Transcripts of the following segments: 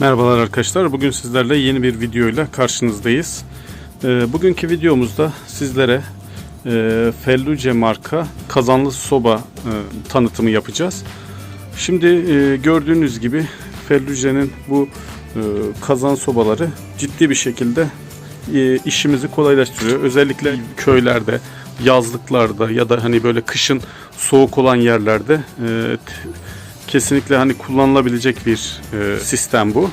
Merhabalar arkadaşlar. Bugün sizlerle yeni bir videoyla karşınızdayız. Ee, Bugünkü videomuzda sizlere e, Felluce marka kazanlı soba e, tanıtımı yapacağız. Şimdi e, gördüğünüz gibi Felluce'nin bu e, kazan sobaları ciddi bir şekilde işimizi kolaylaştırıyor. Özellikle köylerde, yazlıklarda ya da hani böyle kışın soğuk olan yerlerde e, kesinlikle hani kullanılabilecek bir e, sistem bu.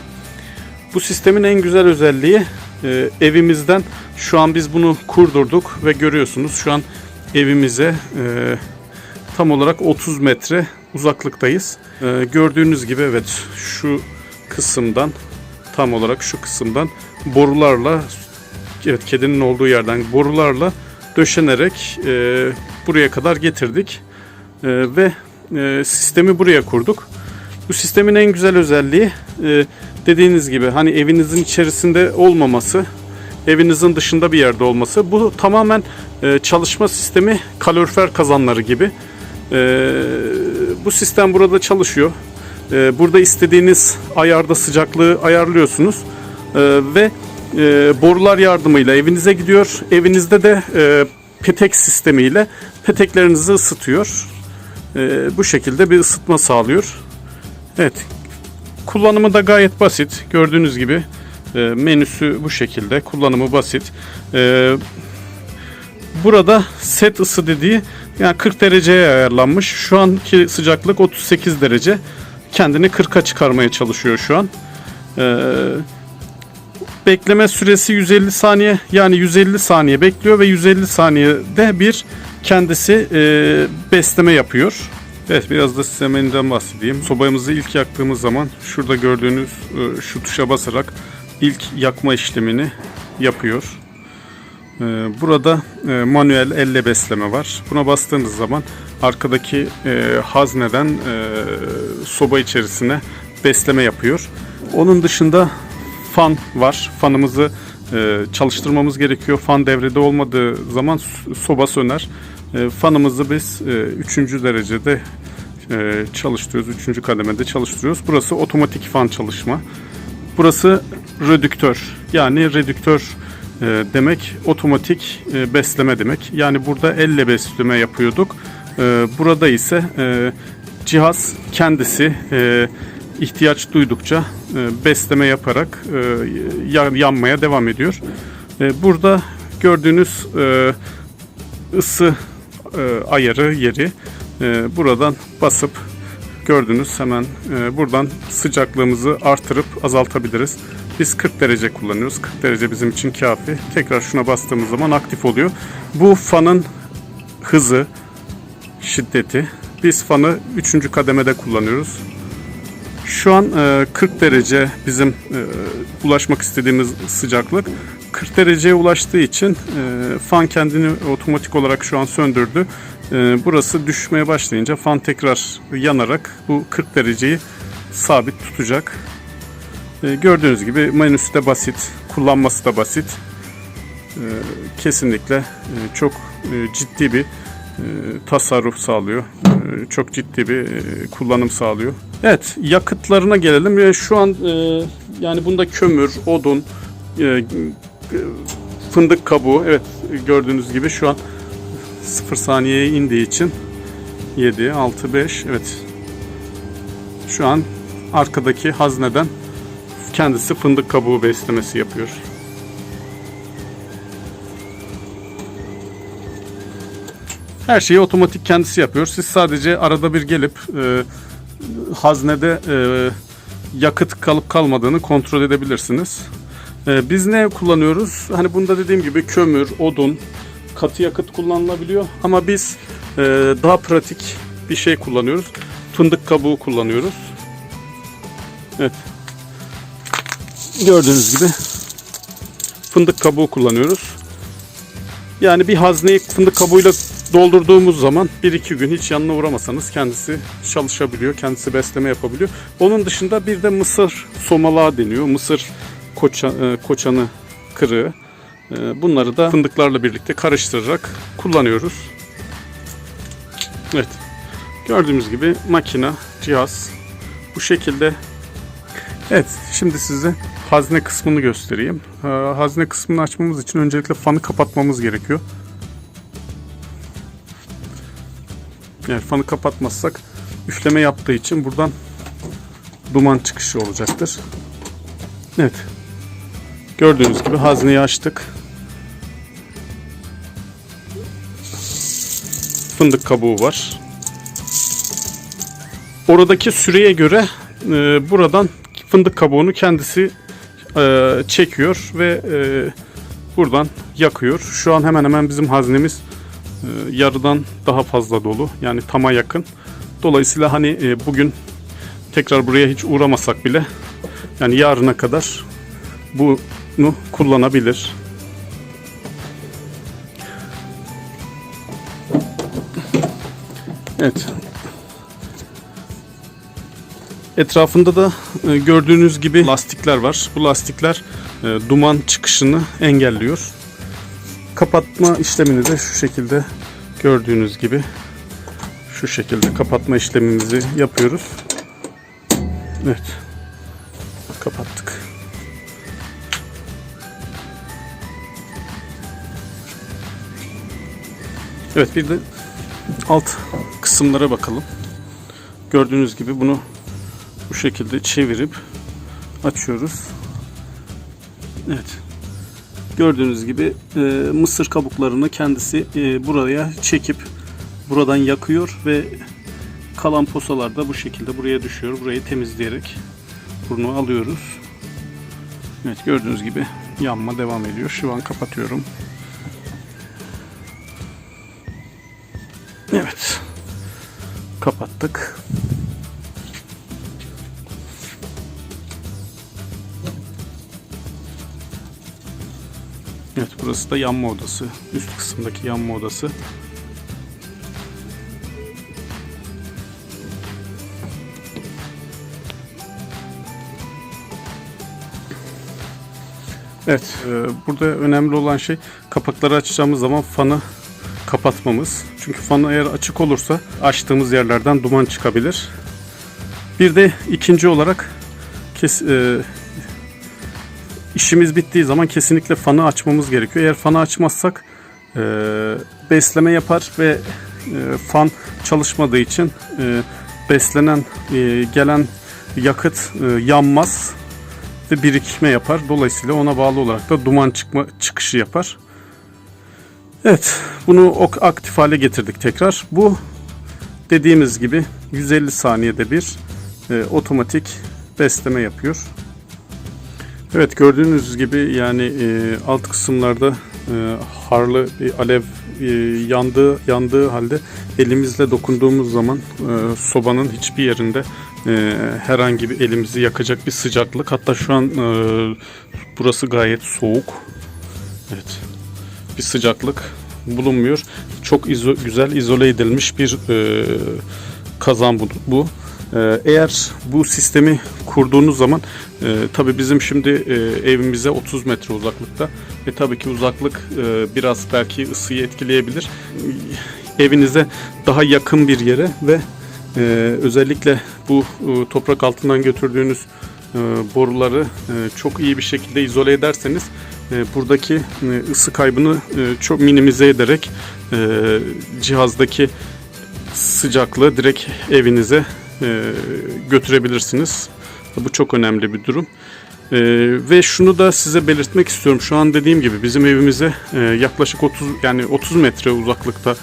Bu sistemin en güzel özelliği e, evimizden şu an biz bunu kurdurduk ve görüyorsunuz şu an evimize e, tam olarak 30 metre uzaklıktayız. E, gördüğünüz gibi evet şu kısımdan tam olarak şu kısımdan borularla evet kedinin olduğu yerden borularla döşenerek e, buraya kadar getirdik E, ve e, sistemi buraya kurduk. Bu sistemin en güzel özelliği e, dediğiniz gibi hani evinizin içerisinde olmaması, evinizin dışında bir yerde olması. Bu tamamen e, çalışma sistemi kalorifer kazanları gibi. E, bu sistem burada çalışıyor. E, burada istediğiniz ayarda sıcaklığı ayarlıyorsunuz E, ve e, borular yardımıyla evinize gidiyor. Evinizde de e, petek sistemiyle peteklerinizi ısıtıyor. E, bu şekilde bir ısıtma sağlıyor. Evet. Kullanımı da gayet basit. Gördüğünüz gibi e, menüsü bu şekilde. Kullanımı basit. E, burada set ısı dediği yani 40 dereceye ayarlanmış. Şu anki sıcaklık 38 derece. Kendini 40'a çıkarmaya çalışıyor şu an. E, bekleme süresi 150 saniye. Yani 150 saniye bekliyor ve 150 saniyede bir kendisi e, besleme yapıyor. Evet biraz da size menüden bahsedeyim. Sobamızı ilk yaktığımız zaman şurada gördüğünüz e, şu tuşa basarak ilk yakma işlemini yapıyor. E, Burada e, manuel elle besleme var. Buna bastığınız zaman arkadaki e, hazneden e, soba içerisine besleme yapıyor. Onun dışında fan var. Fanımızı e, çalıştırmamız gerekiyor. Fan devrede olmadığı zaman soba söner. E, fanımızı biz 3. derecede e, çalıştırıyoruz. 3. kademede çalıştırıyoruz. Burası otomatik fan çalışma. Burası redüktör. Yani redüktör e, demek otomatik e, besleme demek. Yani burada elle besleme yapıyorduk. E, burada ise e, cihaz kendisi e, ihtiyaç duydukça e, besleme yaparak e, ya- yanmaya devam ediyor. E, burada gördüğünüz e, ısı e, ayarı yeri e, buradan basıp gördünüz hemen e, buradan sıcaklığımızı artırıp azaltabiliriz. Biz 40 derece kullanıyoruz. 40 derece bizim için kafi. Tekrar şuna bastığımız zaman aktif oluyor. Bu fanın hızı, şiddeti. Biz fanı 3. kademede kullanıyoruz. Şu an e, 40 derece bizim e, ulaşmak istediğimiz sıcaklık. 40 dereceye ulaştığı için e, fan kendini otomatik olarak şu an söndürdü. E, burası düşmeye başlayınca fan tekrar yanarak bu 40 dereceyi sabit tutacak. E, gördüğünüz gibi menüsü de basit, kullanması da basit. E, kesinlikle e, çok e, ciddi bir e, tasarruf sağlıyor. E, çok ciddi bir e, kullanım sağlıyor. Evet, yakıtlarına gelelim. E, Şu an e, yani bunda kömür, odun, e, e, fındık kabuğu. Evet, gördüğünüz gibi şu an 0 saniyeye indiği için 7, 6, 5. Evet. Şu an arkadaki hazneden kendisi fındık kabuğu beslemesi yapıyor. Her şeyi otomatik kendisi yapıyor. Siz sadece arada bir gelip e, haznede e, yakıt kalıp kalmadığını kontrol edebilirsiniz. E, biz ne kullanıyoruz? Hani bunda dediğim gibi kömür, odun, katı yakıt kullanılabiliyor. Ama biz e, daha pratik bir şey kullanıyoruz. Fındık kabuğu kullanıyoruz. Evet. Gördüğünüz gibi fındık kabuğu kullanıyoruz. Yani bir hazneyi fındık kabuğuyla doldurduğumuz zaman 1-2 gün hiç yanına uğramasanız kendisi çalışabiliyor, kendisi besleme yapabiliyor. Onun dışında bir de mısır somalağı deniyor. Mısır koça, e, koçanı kırığı. E, Bunları da fındıklarla birlikte karıştırarak kullanıyoruz. Evet. Gördüğümüz gibi makine, cihaz bu şekilde Evet, şimdi size hazne kısmını göstereyim. Ee, hazne kısmını açmamız için öncelikle fanı kapatmamız gerekiyor. Yani fanı kapatmazsak üfleme yaptığı için buradan duman çıkışı olacaktır. Evet. Gördüğünüz gibi hazneyi açtık. Fındık kabuğu var. Oradaki süreye göre e, buradan fındık kabuğunu kendisi e, çekiyor ve e, buradan yakıyor. Şu an hemen hemen bizim haznemiz yarıdan daha fazla dolu. Yani tama yakın. Dolayısıyla hani e, bugün tekrar buraya hiç uğramasak bile yani yarına kadar bunu kullanabilir. Evet. Etrafında da e, gördüğünüz gibi lastikler var. Bu lastikler e, duman çıkışını engelliyor. Kapatma işlemini de şu şekilde gördüğünüz gibi şu şekilde kapatma işlemimizi yapıyoruz. Evet. Kapattık. Evet bir de alt kısımlara bakalım. Gördüğünüz gibi bunu bu şekilde çevirip açıyoruz. Evet. Gördüğünüz gibi e, mısır kabuklarını kendisi e, buraya çekip buradan yakıyor ve kalan posalar da bu şekilde buraya düşüyor. Burayı temizleyerek bunu alıyoruz. Evet gördüğünüz gibi yanma devam ediyor. Şu an kapatıyorum. Evet. Kapattık. Evet burası da yanma odası. Üst kısımdaki yanma odası. Evet, e, burada önemli olan şey kapakları açacağımız zaman fanı kapatmamız. Çünkü fan eğer açık olursa açtığımız yerlerden duman çıkabilir. Bir de ikinci olarak kes, e, işimiz bittiği zaman kesinlikle fanı açmamız gerekiyor. Eğer fanı açmazsak e, besleme yapar ve e, fan çalışmadığı için e, beslenen e, gelen yakıt e, yanmaz ve birikme yapar. Dolayısıyla ona bağlı olarak da duman çıkma çıkışı yapar. Evet, bunu ok- aktif hale getirdik tekrar. Bu dediğimiz gibi 150 saniyede bir e, otomatik besleme yapıyor. Evet gördüğünüz gibi yani e, alt kısımlarda e, harlı bir alev e, yandığı yandığı halde elimizle dokunduğumuz zaman e, sobanın hiçbir yerinde e, herhangi bir elimizi yakacak bir sıcaklık. Hatta şu an e, burası gayet soğuk. Evet bir sıcaklık bulunmuyor. Çok izo- güzel izole edilmiş bir e, kazan bu. bu. E, eğer bu sistemi kurduğunuz zaman e, tabi bizim şimdi e, evimize 30 metre uzaklıkta ve tabii ki uzaklık e, biraz belki ısıyı etkileyebilir. Evinize daha yakın bir yere ve e, özellikle bu e, toprak altından götürdüğünüz e, boruları e, çok iyi bir şekilde izole ederseniz e, buradaki e, ısı kaybını e, çok minimize ederek e, cihazdaki sıcaklığı direkt evinize e, götürebilirsiniz. Bu çok önemli bir durum. E, ve şunu da size belirtmek istiyorum. Şu an dediğim gibi bizim evimize e, yaklaşık 30 yani 30 metre uzaklıkta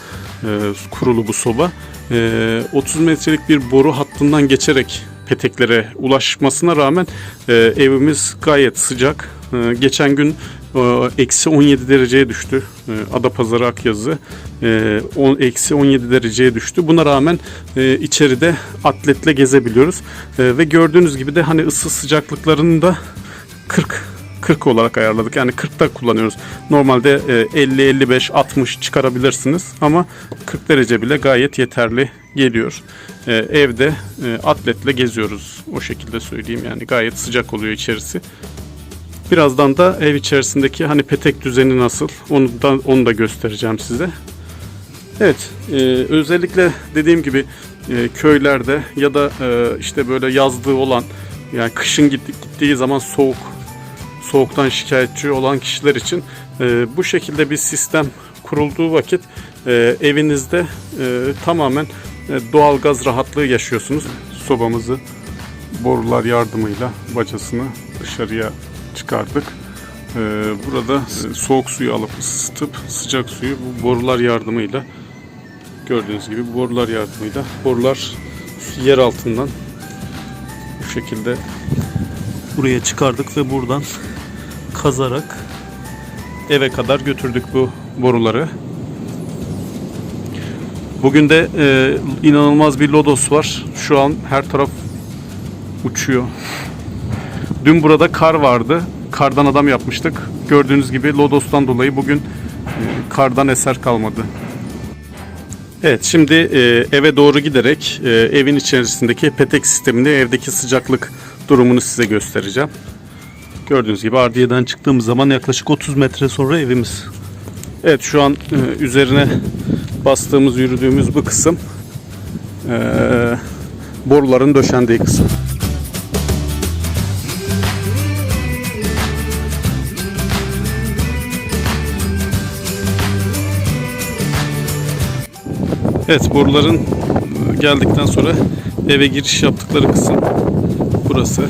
e, kurulu bu soba. E, 30 metrelik bir boru hattından geçerek peteklere ulaşmasına rağmen e, evimiz gayet sıcak. E, geçen gün eksi 17 dereceye düştü. E, Adapazarı Akyazı e, on- eksi 17 dereceye düştü. Buna rağmen e, içeride atletle gezebiliyoruz. E, ve gördüğünüz gibi de hani ısı sıcaklıklarını da 40 40 olarak ayarladık. Yani 40'ta kullanıyoruz. Normalde e, 50 55 60 çıkarabilirsiniz ama 40 derece bile gayet yeterli geliyor. Evde e, atletle geziyoruz. O şekilde söyleyeyim yani gayet sıcak oluyor içerisi. Birazdan da ev içerisindeki hani petek düzeni nasıl onu da onu da göstereceğim size. Evet, e, özellikle dediğim gibi e, köylerde ya da e, işte böyle yazlığı olan yani kışın gitti- gittiği zaman soğuk soğuktan şikayetçi olan kişiler için e, bu şekilde bir sistem kurulduğu vakit e, evinizde e, tamamen e, doğal gaz rahatlığı yaşıyorsunuz. Sobamızı borular yardımıyla bacasını dışarıya çıkardık. E, burada soğuk suyu alıp ısıtıp sıcak suyu bu borular yardımıyla gördüğünüz gibi borular yardımıyla borular yer altından bu şekilde buraya çıkardık ve buradan kazarak eve kadar götürdük bu boruları. Bugün de e, inanılmaz bir lodos var. Şu an her taraf uçuyor. Dün burada kar vardı. Kardan adam yapmıştık. Gördüğünüz gibi lodostan dolayı bugün e, kardan eser kalmadı. Evet şimdi e, eve doğru giderek e, evin içerisindeki petek sistemini evdeki sıcaklık durumunu size göstereceğim. Gördüğünüz gibi Ardiye'den çıktığımız zaman yaklaşık 30 metre sonra evimiz. Evet şu an üzerine bastığımız yürüdüğümüz bu kısım boruların döşendiği kısım. Evet boruların e, geldikten sonra eve giriş yaptıkları kısım burası.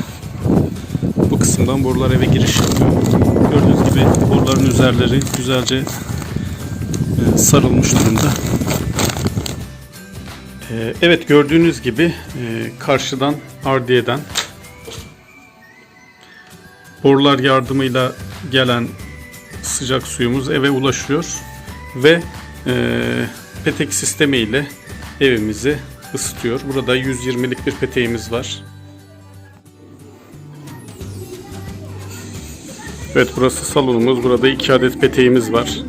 Bu kısımdan borular eve giriş yapıyor. Gördüğünüz gibi boruların üzerleri güzelce e, sarılmış durumda. E, Evet gördüğünüz gibi karşıdan Ardiye'den borular yardımıyla gelen sıcak suyumuz eve ulaşıyor ve e, petek sistemi ile evimizi ısıtıyor. Burada 120'lik bir peteğimiz var. Evet burası salonumuz. Burada iki adet peteğimiz var.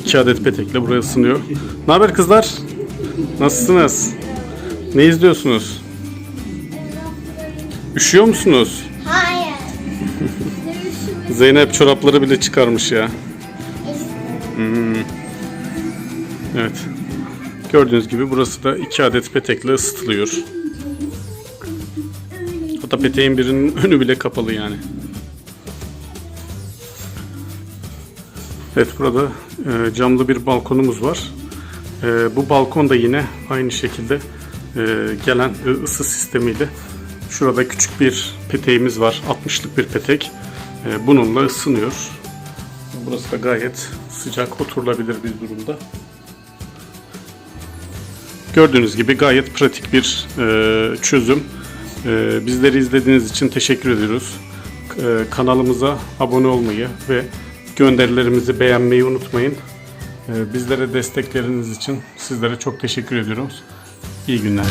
İki adet petekle buraya ısınıyor. Ne haber kızlar? Nasılsınız? Ne izliyorsunuz? Üşüyor musunuz? Hayır. Zeynep çorapları bile çıkarmış ya. Hmm. Evet. Gördüğünüz gibi burası da iki adet petekle ısıtılıyor. Hatta peteğin birinin önü bile kapalı yani. Evet burada e, camlı bir balkonumuz var. E, bu balkon da yine aynı şekilde e, gelen ısı sistemiyle şurada küçük bir peteğimiz var. 60'lık bir petek. E, bununla ısınıyor. Burası da gayet sıcak oturulabilir bir durumda. Gördüğünüz gibi gayet pratik bir e, çözüm. E, bizleri izlediğiniz için teşekkür ediyoruz. E, kanalımıza abone olmayı ve gönderilerimizi beğenmeyi unutmayın. E, bizlere destekleriniz için sizlere çok teşekkür ediyoruz. İyi günler.